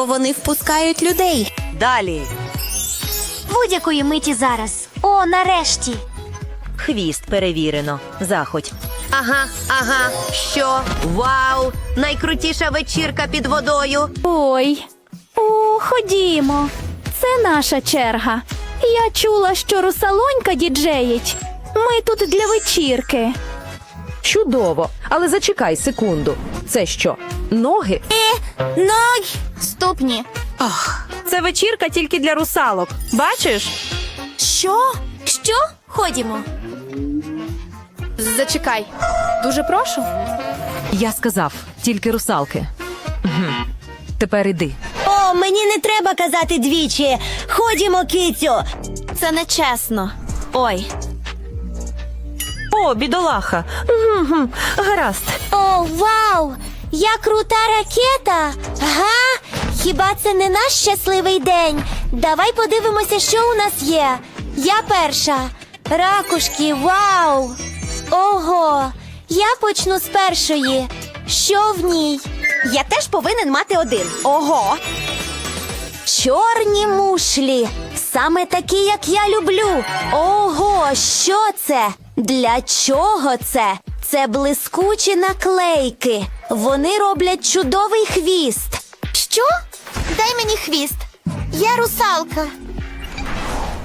бо вони впускають людей. Далі. Будь-якої миті зараз. О, нарешті. Хвіст перевірено. Заходь. Ага, ага. Що? Вау! Найкрутіша вечірка під водою. Ой, о, ходімо. Це наша черга. Я чула, що русалонька діджеїть. Ми тут для вечірки. Чудово. Але зачекай секунду. Це що? Ноги? Ноги! Ступні. Це вечірка тільки для русалок. Бачиш? Що? Що? Ходімо. Зачекай. Дуже прошу. Я сказав, тільки русалки. Угу. Тепер іди. О, мені не треба казати двічі. Ходімо, кицю. Це нечесно. Ой, О, бідолаха. Мгм, Гаразд. О, вау! Я крута ракета! Га? Хіба це не наш щасливий день? Давай подивимося, що у нас є. Я перша. Ракушки, вау! Ого! Я почну з першої. Що в ній? Я теж повинен мати один. Ого! Чорні мушлі. Саме такі, як я люблю. Що це? Для чого це? Це блискучі наклейки. Вони роблять чудовий хвіст. Що? Дай мені хвіст. Я русалка.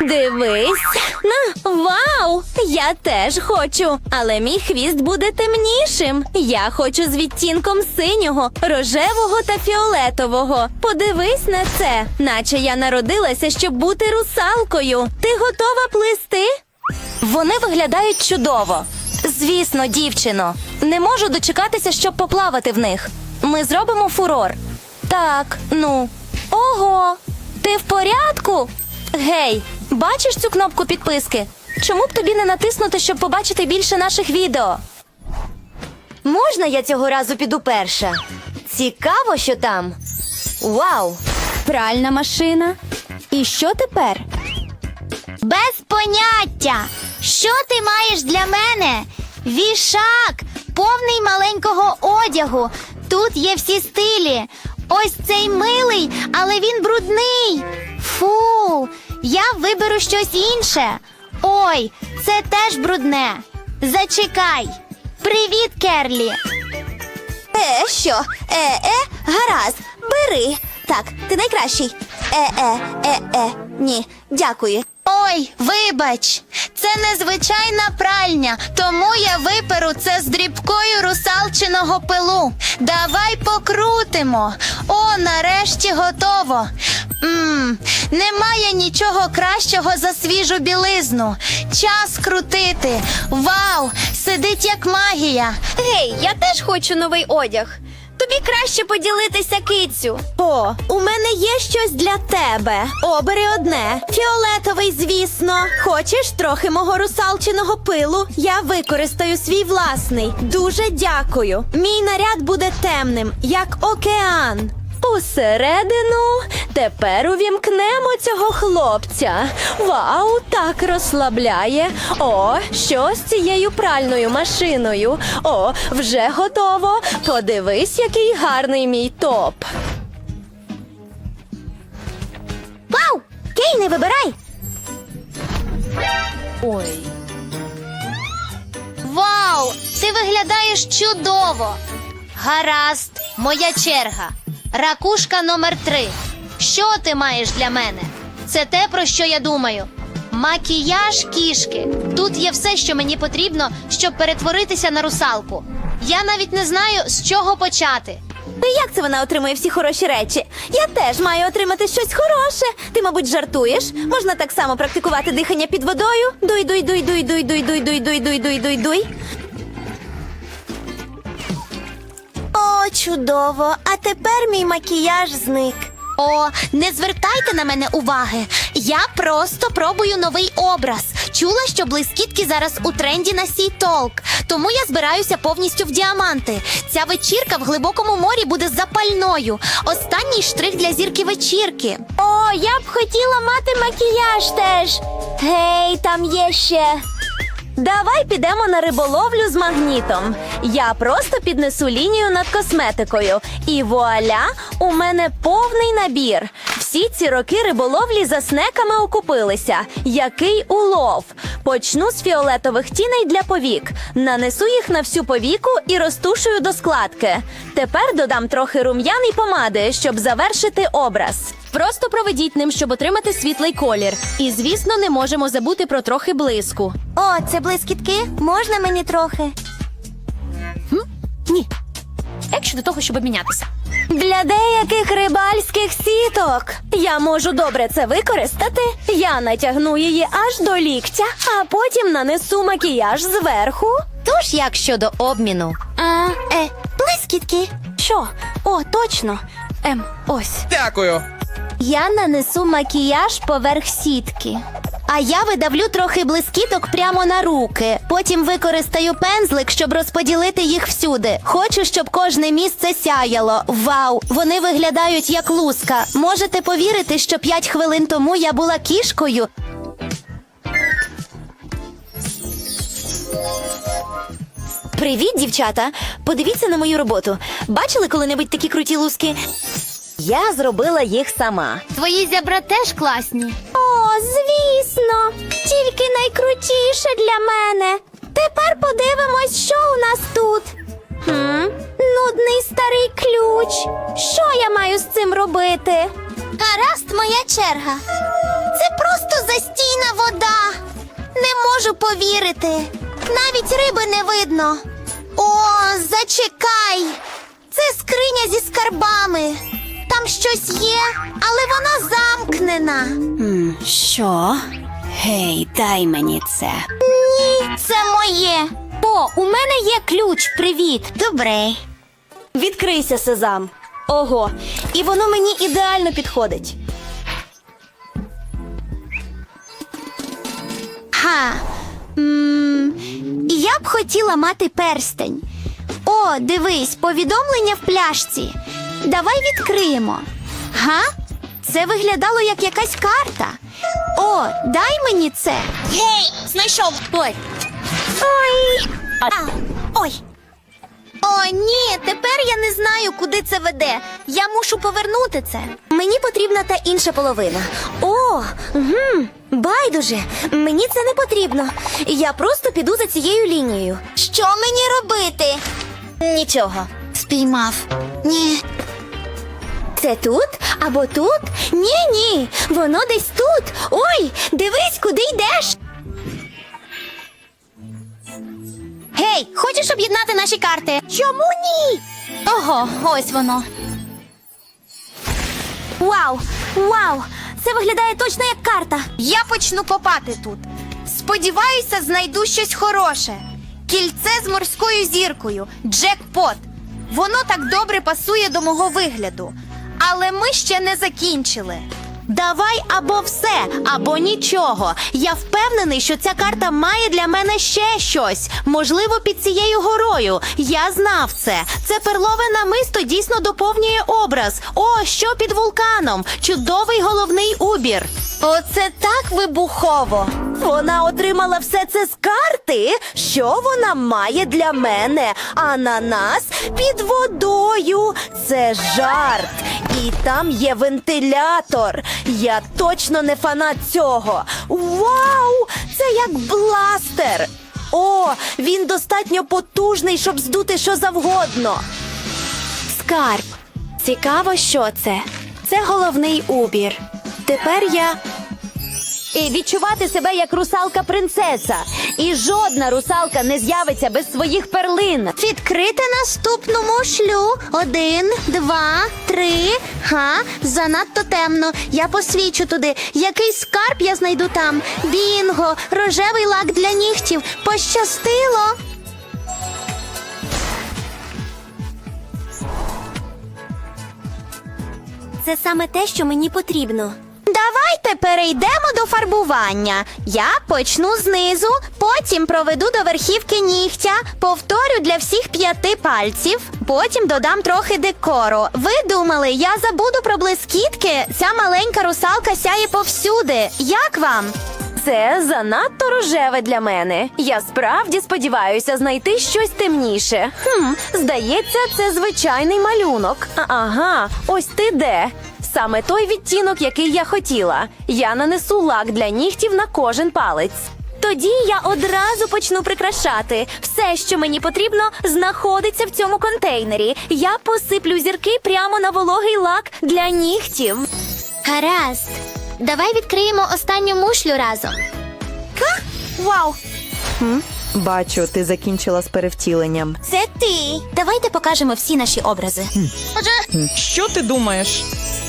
дивись. На, вау! Я теж хочу, але мій хвіст буде темнішим. Я хочу з відтінком синього, рожевого та фіолетового. Подивись на це, наче я народилася, щоб бути русалкою. Ти готова плисти? Вони виглядають чудово. Звісно, дівчино. Не можу дочекатися, щоб поплавати в них. Ми зробимо фурор. Так, ну. Ого! Ти в порядку? Гей, бачиш цю кнопку підписки? Чому б тобі не натиснути, щоб побачити більше наших відео? Можна я цього разу піду перша? Цікаво, що там. Вау! Пральна машина. І що тепер? Без поняття. Що ти маєш для мене? Вішак, повний маленького одягу. Тут є всі стилі. Ось цей милий, але він брудний. Фу, я виберу щось інше. Ой, це теж брудне. Зачекай. Привіт, Керлі. Е, що? Е, е, гаразд, бери. Так, ти найкращий. Е, е, е, е. Ні, дякую. Ой, вибач, це незвичайна пральня, тому я виперу це з дрібкою русалчиного пилу. Давай покрутимо. О, нарешті готово. Мм, немає нічого кращого за свіжу білизну. Час крутити. Вау! Сидить як магія. Гей, я теж хочу новий одяг. Тобі краще поділитися кицю. О, у мене є щось для тебе. Обери одне. Фіолетовий, звісно. Хочеш трохи мого русалчиного пилу? Я використаю свій власний. Дуже дякую. Мій наряд буде темним, як океан. Усередину тепер увімкнемо цього хлопця. Вау, так розслабляє. О, що з цією пральною машиною? О, вже готово. Подивись, який гарний мій топ. Вау! Кей, не вибирай! Ой. Вау! Ти виглядаєш чудово! Гаразд, моя черга. Ракушка номер три. Що ти маєш для мене? Це те, про що я думаю. Макіяж кішки. Тут є все, що мені потрібно, щоб перетворитися на русалку. Я навіть не знаю, з чого почати. Ну як це вона отримує всі хороші речі? Я теж маю отримати щось хороше. Ти, мабуть, жартуєш? Можна так само практикувати дихання під водою. Дуй, дуй, дуй, дуй, дуй, дуй, дуй, дуй, дуй, дуй, дуй, дуй. Чудово! А тепер мій макіяж зник. О, не звертайте на мене уваги. Я просто пробую новий образ. Чула, що блискітки зараз у тренді на сій толк. Тому я збираюся повністю в діаманти. Ця вечірка в глибокому морі буде запальною. Останній штрих для зірки вечірки. О, я б хотіла мати макіяж теж. Гей, там є ще. Давай підемо на риболовлю з магнітом. Я просто піднесу лінію над косметикою. І вуаля, у мене повний набір. Всі ці роки риболовлі за снеками окупилися. Який улов! Почну з фіолетових тіней для повік. Нанесу їх на всю повіку і розтушую до складки. Тепер додам трохи рум'ян і помади, щоб завершити образ. Просто проведіть ним, щоб отримати світлий колір. І, звісно, не можемо забути про трохи блиску. О, це блискітки? Можна мені трохи? Ні. Як щодо того, щоб обмінятися? Для деяких рибальських сіток я можу добре це використати. Я натягну її аж до ліктя, а потім нанесу макіяж зверху. Тож як щодо обміну? А, Е, блискітки. що? О, точно. Ем, ось. Дякую. Я нанесу макіяж поверх сітки. А я видавлю трохи блискіток прямо на руки. Потім використаю пензлик, щоб розподілити їх всюди. Хочу, щоб кожне місце сяяло. Вау! Вони виглядають як луска. Можете повірити, що п'ять хвилин тому я була кішкою. Привіт, дівчата! Подивіться на мою роботу. Бачили коли-небудь такі круті луски? Я зробила їх сама. Твої зябра теж класні. О, звісно, тільки найкрутіше для мене. Тепер подивимось, що у нас тут. Хм, нудний старий ключ. Що я маю з цим робити? Гаразд, моя черга. Це просто застійна вода. Не можу повірити. Навіть риби не видно. О, зачекай. Це скриня зі скарбами. Там щось є, але вона замкнена. Що? Гей, дай мені це. Ні, це моє. О, у мене є ключ. Привіт. Добре. Відкрийся, сезам. Ого, і воно мені ідеально підходить. Ха. м я б хотіла мати перстень. О, дивись, повідомлення в пляшці. Давай відкриємо. Га? Це виглядало як якась карта. О, дай мені це. Гей, знайшов. Ой. Ой. А, ой. О, ні, тепер я не знаю, куди це веде. Я мушу повернути це. Мені потрібна та інша половина. О, угу, байдуже, мені це не потрібно. Я просто піду за цією лінією. Що мені робити? Нічого. Спіймав. Ні. Це тут або тут? Ні, ні, воно десь тут. Ой, дивись, куди йдеш. Гей, хочеш об'єднати наші карти? Чому ні? Ого, ось воно. Вау! Вау! Це виглядає точно як карта. Я почну копати тут. Сподіваюся, знайду щось хороше. Кільце з морською зіркою, джекпот. Воно так добре пасує до мого вигляду. Але ми ще не закінчили. Давай або все, або нічого. Я впевнений, що ця карта має для мене ще щось. Можливо, під цією горою. Я знав це. Це перлове намисто дійсно доповнює образ. О, що під вулканом? Чудовий головний убір. Оце так вибухово. Вона отримала все це з карти. Що вона має для мене? Ананас під водою. Це жарт. І там є вентилятор. Я точно не фанат цього. Вау! Це як бластер. О, він достатньо потужний, щоб здути що завгодно. Скарб. Цікаво, що це. Це головний убір. Тепер я відчувати себе як русалка принцеса. І жодна русалка не з'явиться без своїх перлин. Відкрити наступну мушлю. Один, два, три. Га, занадто темно. Я посвічу туди. Який скарб я знайду там? Бінго, рожевий лак для нігтів. Пощастило. Це саме те, що мені потрібно. Давайте перейдемо до фарбування. Я почну знизу, потім проведу до верхівки нігтя, повторю для всіх п'яти пальців, потім додам трохи декору. Ви думали, я забуду про блискітки? Ця маленька русалка сяє повсюди. Як вам? Це занадто рожеве для мене. Я справді сподіваюся знайти щось темніше. Хм, здається, це звичайний малюнок. Ага, ось ти де. Саме той відтінок, який я хотіла. Я нанесу лак для нігтів на кожен палець. Тоді я одразу почну прикрашати. Все, що мені потрібно, знаходиться в цьому контейнері. Я посиплю зірки прямо на вологий лак для нігтів. Гаразд. Давай відкриємо останню мушлю разом. Вау! Бачу, ти закінчила з перевтіленням. Це ти. Давайте покажемо всі наші образи. Що ти думаєш?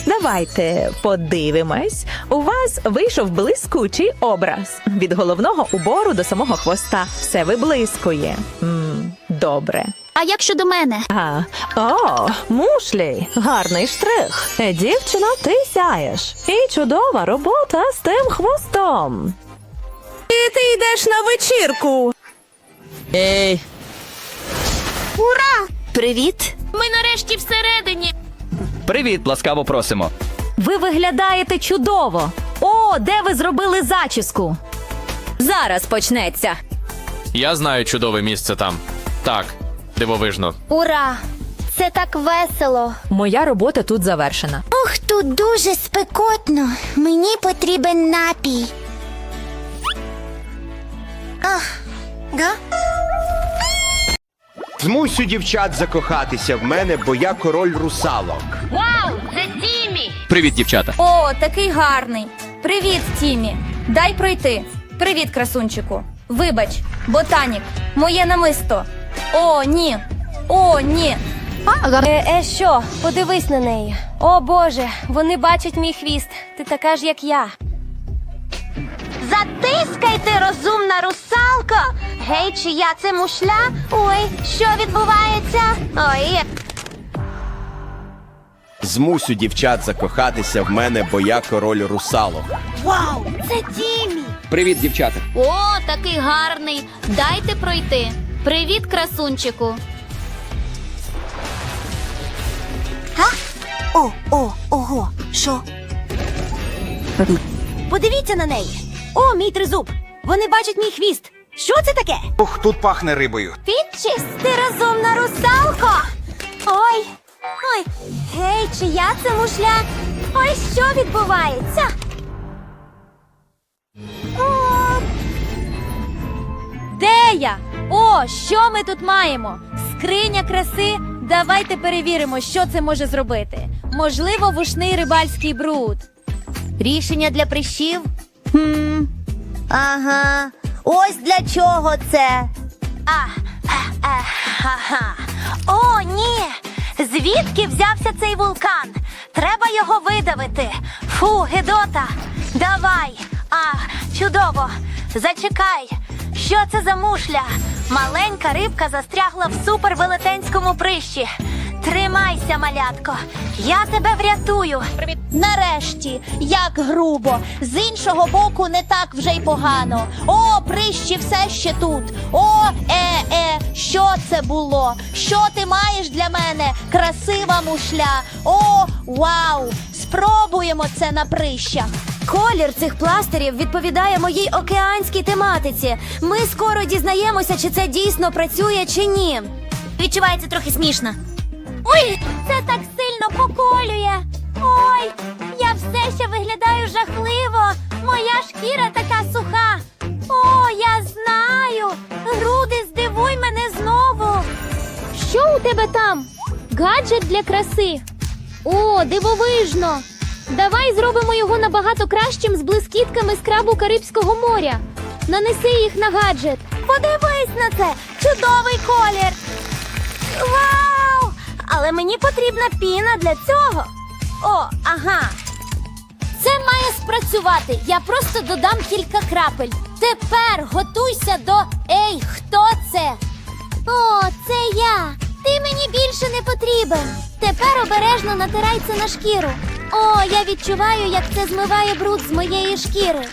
Давайте подивимось. У вас вийшов блискучий образ від головного убору до самого хвоста. Все виблискує. м добре. А як щодо мене? А, о, мушлі, гарний штрих. Е, Дівчина, ти сяєш. І чудова робота з тим хвостом. І ти йдеш на вечірку. Ей, Привіт! Ми нарешті всередині. Привіт, ласкаво просимо. Ви виглядаєте чудово. О, де ви зробили зачіску? Зараз почнеться. Я знаю чудове місце там. Так, дивовижно. Ура! Це так весело. Моя робота тут завершена. Ух, тут дуже спекотно. Мені потрібен напій. Ах, га? Змусю дівчат закохатися в мене, бо я король русалок. Вау, це Тімі! Привіт, дівчата. О, такий гарний. Привіт, Тімі. Дай пройти. Привіт, красунчику. Вибач, ботанік, моє намисто. О, ні. О, ні. Е, е, що? Подивись на неї. О Боже, вони бачать мій хвіст. Ти така ж, як я. Затискайте, розумна русалко! Гей, чия це мушля? Ой, що відбувається? Ой, Змусю дівчат закохатися в мене, бо я король русалок. Вау, це Тімі! Привіт, дівчата. О, такий гарний. Дайте пройти. Привіт, красунчику. Га? О, о, ого, що? Подивіться на неї. О, мій тризуб. Вони бачать мій хвіст. Що це таке? Ух, тут пахне рибою. Підчисти, розумна русалко! Ой, ой, гей, чия це мушля? Ой, що відбувається? О, Де я? О, що ми тут маємо? Скриня краси. Давайте перевіримо, що це може зробити. Можливо, вушний рибальський бруд. рішення для прищів? Ага. Ось для чого це. А, а, а, ха-ха. О, ні! Звідки взявся цей вулкан? Треба його видавити. Фу, Гедота! Давай! А, чудово! Зачекай! Що це за мушля? Маленька рибка застрягла в супервелетенському прищі. Тримайся, малятко, я тебе врятую. Нарешті, як грубо. З іншого боку, не так вже й погано. О, прищі все ще тут. О, е, е, що це було? Що ти маєш для мене? Красива мушля. О, вау! Спробуємо це на прищах. Колір цих пластирів відповідає моїй океанській тематиці. Ми скоро дізнаємося, чи це дійсно працює чи ні. Відчувається трохи смішно. Ой, це так сильно поколює. Ой, я все ще виглядаю жахливо. Моя шкіра така суха. О, я знаю. Груди, здивуй мене знову. Що у тебе там? Гаджет для краси. О, дивовижно. Давай зробимо його набагато кращим з блискітками з крабу Карибського моря. Нанеси їх на гаджет. Подивись на це! Чудовий колір! Вау! Але мені потрібна піна для цього. О, ага. Це має спрацювати. Я просто додам кілька крапель. Тепер готуйся до Ей, хто це? О, це я. Ти мені більше не потрібен. Тепер обережно натирай це на шкіру. О, я відчуваю, як це змиває бруд з моєї шкіри.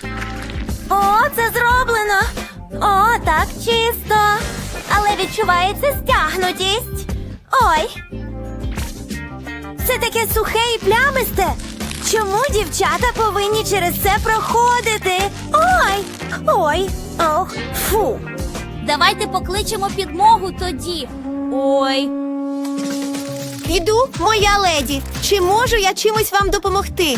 О, це зроблено. О, так чисто. Але відчувається стягнутість. Ой. Це таке сухе і плямисте. Чому дівчата повинні через це проходити? Ой, ой, ох, фу. Давайте покличемо підмогу тоді. Ой. Іду, моя леді. Чи можу я чимось вам допомогти?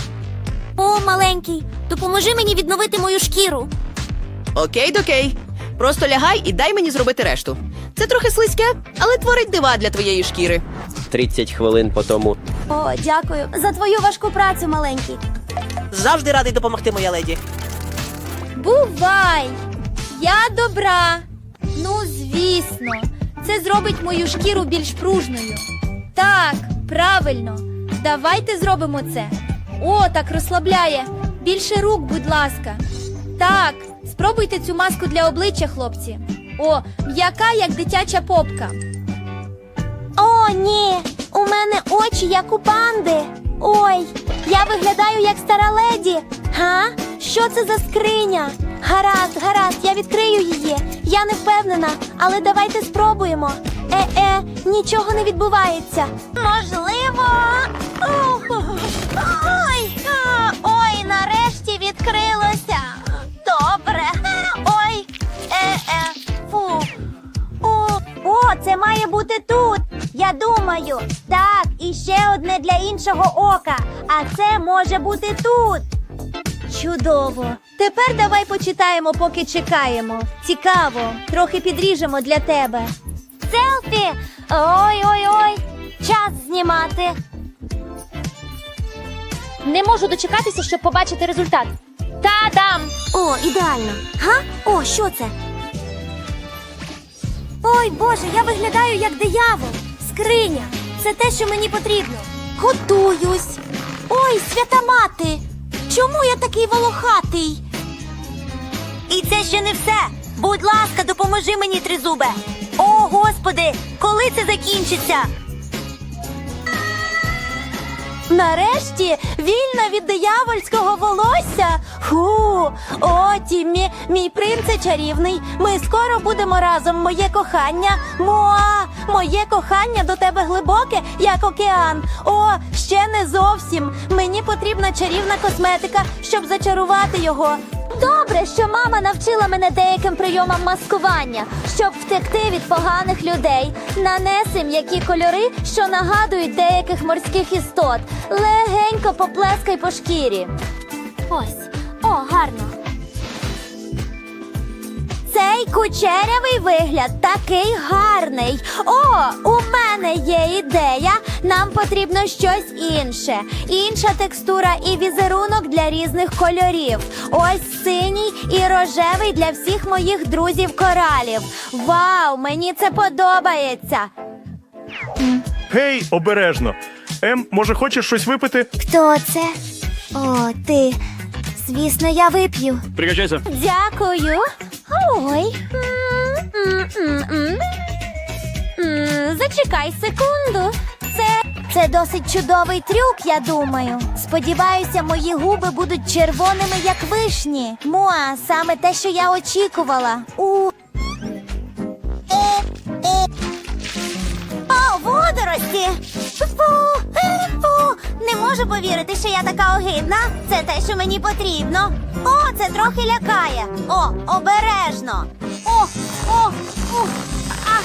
О, маленький, допоможи мені відновити мою шкіру. Окей, докей. Просто лягай і дай мені зробити решту. Це трохи слизьке, але творить дива для твоєї шкіри. 30 хвилин по тому. О, дякую за твою важку працю, маленький. Завжди радий допомогти, моя леді. Бувай! Я добра. Ну, звісно, це зробить мою шкіру більш пружною. Так, правильно. Давайте зробимо це. О, так розслабляє. Більше рук, будь ласка. Так, спробуйте цю маску для обличчя, хлопці. О, м'яка, як дитяча попка. О, ні! У мене очі, як у панди. Ой, я виглядаю як стара леді. Га? Що це за скриня? Гаразд, гаразд, я відкрию її. Я не впевнена, але давайте спробуємо. Е-е, нічого не відбувається. Можливо. Ой, ой, нарешті відкрилося. Добре. Ой, е-е, фу. О, о, це має бути тут. Я думаю. Так, і ще одне для іншого ока. А це може бути тут. Чудово. Тепер давай почитаємо, поки чекаємо. Цікаво, трохи підріжемо для тебе. Селфі! Ой-ой-ой! Час знімати. Не можу дочекатися, щоб побачити результат. Та-дам! О, ідеально. Га? О, що це? Ой, Боже, я виглядаю як диявол. Скриня. Це те, що мені потрібно. Готуюсь. Ой, свята мати. Чому я такий волохатий? І це ще не все. Будь ласка, допоможи мені, тризубе. О, господи, коли це закінчиться? Нарешті вільна від диявольського волосся. Фу, о, Тіммі, мій принце чарівний. Ми скоро будемо разом, моє кохання. Муа, моє кохання до тебе глибоке, як океан. О, ще не зовсім. Мені потрібна чарівна косметика, щоб зачарувати його. Добре, що мама навчила мене деяким прийомам маскування, щоб втекти від поганих людей. Нанеси м'які кольори, що нагадують деяких морських істот. Легенько поплескай по шкірі. Ось, о, гарно. Цей кучерявий вигляд такий гарний. О, у мене є ідея. Нам потрібно щось інше. Інша текстура і візерунок для різних кольорів. Ось синій і рожевий для всіх моїх друзів коралів. Вау, мені це подобається. Гей, обережно. Ем, може, хочеш щось випити? Хто це? О, ти. Звісно, я вип'ю. Пригощайся. Дякую. Ой. М-м-м-м. М, Зачекай секунду. Це. Це досить чудовий трюк, я думаю. Сподіваюся, мої губи будуть червоними, як вишні. Муа, саме те, що я очікувала. У. можу повірити, що я така огидна. Це те, що мені потрібно. О, це трохи лякає. О, обережно. О, о, о, а.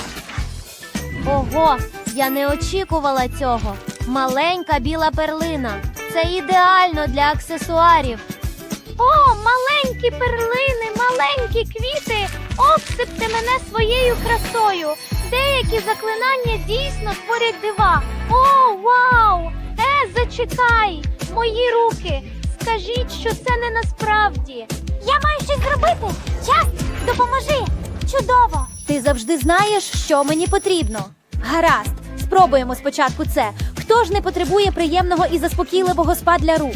Ого, я не очікувала цього. Маленька біла перлина. Це ідеально для аксесуарів. О, маленькі перлини, маленькі квіти. Обсипте мене своєю красою. Деякі заклинання дійсно творять дива. О, вау! Зачекай! Мої руки! Скажіть, що це не насправді. Я маю щось зробити. Час, допоможи! Чудово! Ти завжди знаєш, що мені потрібно. Гаразд, спробуємо спочатку це. Хто ж не потребує приємного і заспокійливого спа для рук?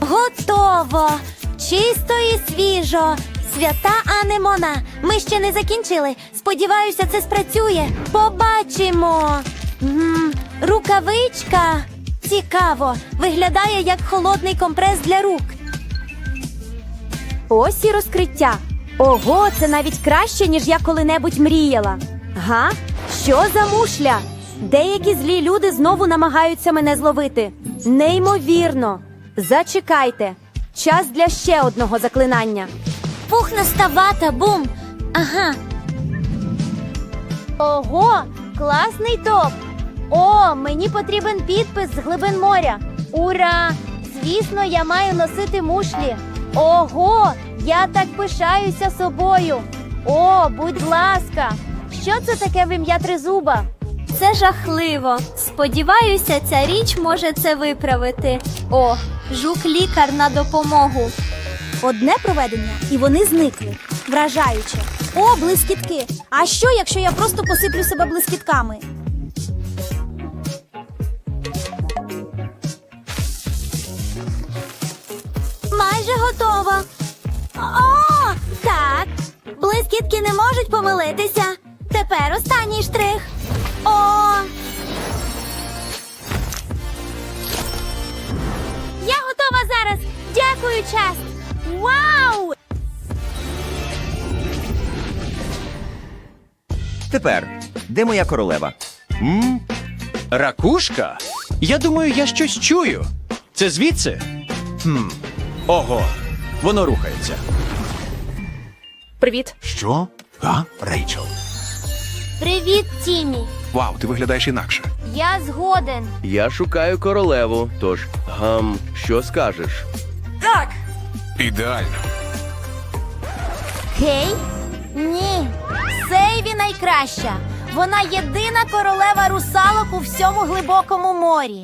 Готово! Чисто і свіжо! Свята Анемона! Ми ще не закінчили. Сподіваюся, це спрацює. Побачимо. М, рукавичка. Цікаво. Виглядає як холодний компрес для рук. Ось і розкриття. Ого, це навіть краще, ніж я коли-небудь мріяла. Га? Що за мушля? Деякі злі люди знову намагаються мене зловити. Неймовірно. Зачекайте. Час для ще одного заклинання. Пухнаста вата, бум. Ага. Ого, класний топ. О, мені потрібен підпис з глибин моря. Ура! Звісно, я маю носити мушлі. Ого, я так пишаюся собою. О, будь ласка, що це таке в ім'я тризуба? Це жахливо. Сподіваюся, ця річ може це виправити. О, жук-лікар на допомогу. Одне проведення, і вони зникли. Вражаюче. О, блискітки! А що, якщо я просто посиплю себе блискітками? Готово. О, так. Блискітки не можуть помилитися. Тепер останній штрих. О, Я готова зараз. Дякую, час. Вау! Тепер, де моя королева? М? Ракушка? Я думаю, я щось чую. Це звідси? Хм. Ого, воно рухається. Привіт. Що? А, Рейчел. Привіт, Тімі. Вау, ти виглядаєш інакше. Я згоден. Я шукаю королеву, тож гам, що скажеш? Так. Ідеально. Гей? Ні. Сейві найкраща. Вона єдина королева русалок у всьому глибокому морі.